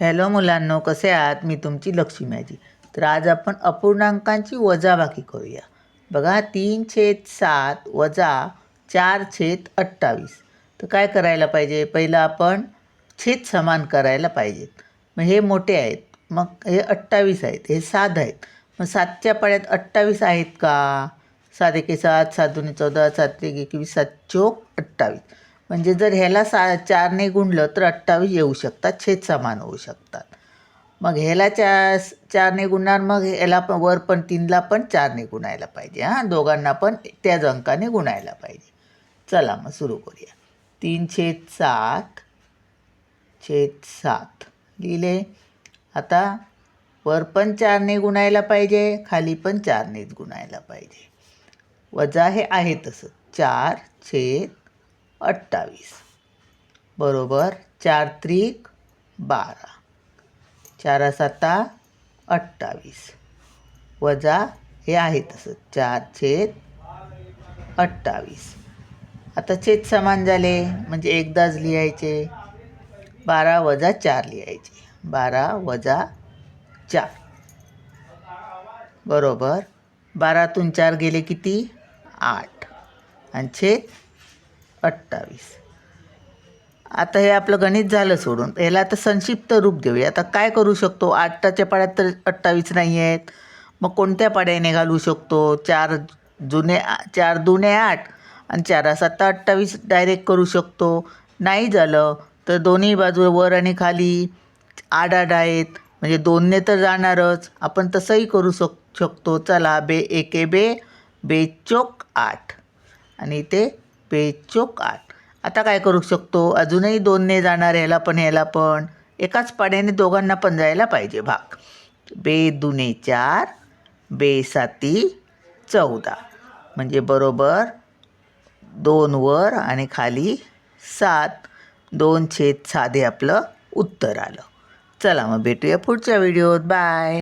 Hello मुलांनो कसे आहात? मी तुमची लक्ष्मी मॅजी तर आज आपण अपूर्णांकांची वजाबाकी करूया. बघा तीन छेद सात वजा चार छेद अठ्ठावीस. तर काय करायला पाहिजे? पहिलं आपण छेद समान करायला पाहिजेत. मग हे मोठे आहेत. मग हे अठ्ठावीस आहेत. हे सात आहेत. मग सातच्या पाड्यात अठ्ठावीस आहेत का? सात एके सात सात दोन्ही चौदा सात एक एकवीस सात चोक अठ्ठावीस. म्हणजे जर ह्याला सा चारने गुणलं तर अठ्ठावीस येऊ शकतात छेद समान होऊ शकतात. मग ह्याला चा चारने गुणणार मग ह्याला पण वर पण तीनला पण चारने गुणायला पाहिजे. हां दोघांना पण त्याच अंकाने गुणायला पाहिजे. चला मग सुरू करूया. तीन छेद सात छेद सात. लिहिले. आता वर पण चारने गुणायला पाहिजे खाली पण चारनेच गुणायला पाहिजे. वजा हे आहे तसं. चार छेद अठ्ठावीस. बरोबर चार त्रिक बारा. चारा साता अठ्ठावीस. वजा हे आहे तसं. चार छेद अठ्ठावीस. आता छेद समान झाले. म्हणजे एकदाच लिहायचे. बारा वजा चार लिहायचे. बारा वजा चार. बरोबर. बारातून चार गेले किती? आठ. आणि छेद अठ्ठावीस. आता हे आपलं गणित झालं सोडून. याला आता संक्षिप्त रूप देऊया. आता काय करू शकतो? आठच्या पाड्यात तर अठ्ठावीस नाही आहेत मग कोणत्या पाड्याने घालू शकतो? चार जुने चार दुने आठ आणि चारा सात अठ्ठावीस डायरेक्ट करू शकतो. नाही झालं तर दोन्ही बाजू वर आणि खाली आड आड आहेत. म्हणजे दोनने तर जाणारच. आपण तसंही करू शक शकतो. चला बे एके बे बे चोक आठ. आणि ते बेचोक आठ आता काय करू शकतो? अजूनही दोनने जाणार ह्याला पण ह्याला पण. एकाच पाड्याने दोघांना पण जायला पाहिजे भाग. बे दुने चार बे साती चौदा. म्हणजे बरोबर दोन वर आणि खाली सात. दोन छेद साधे आपलं उत्तर आलं. चला मग भेटूया पुढच्या व्हिडिओत. बाय.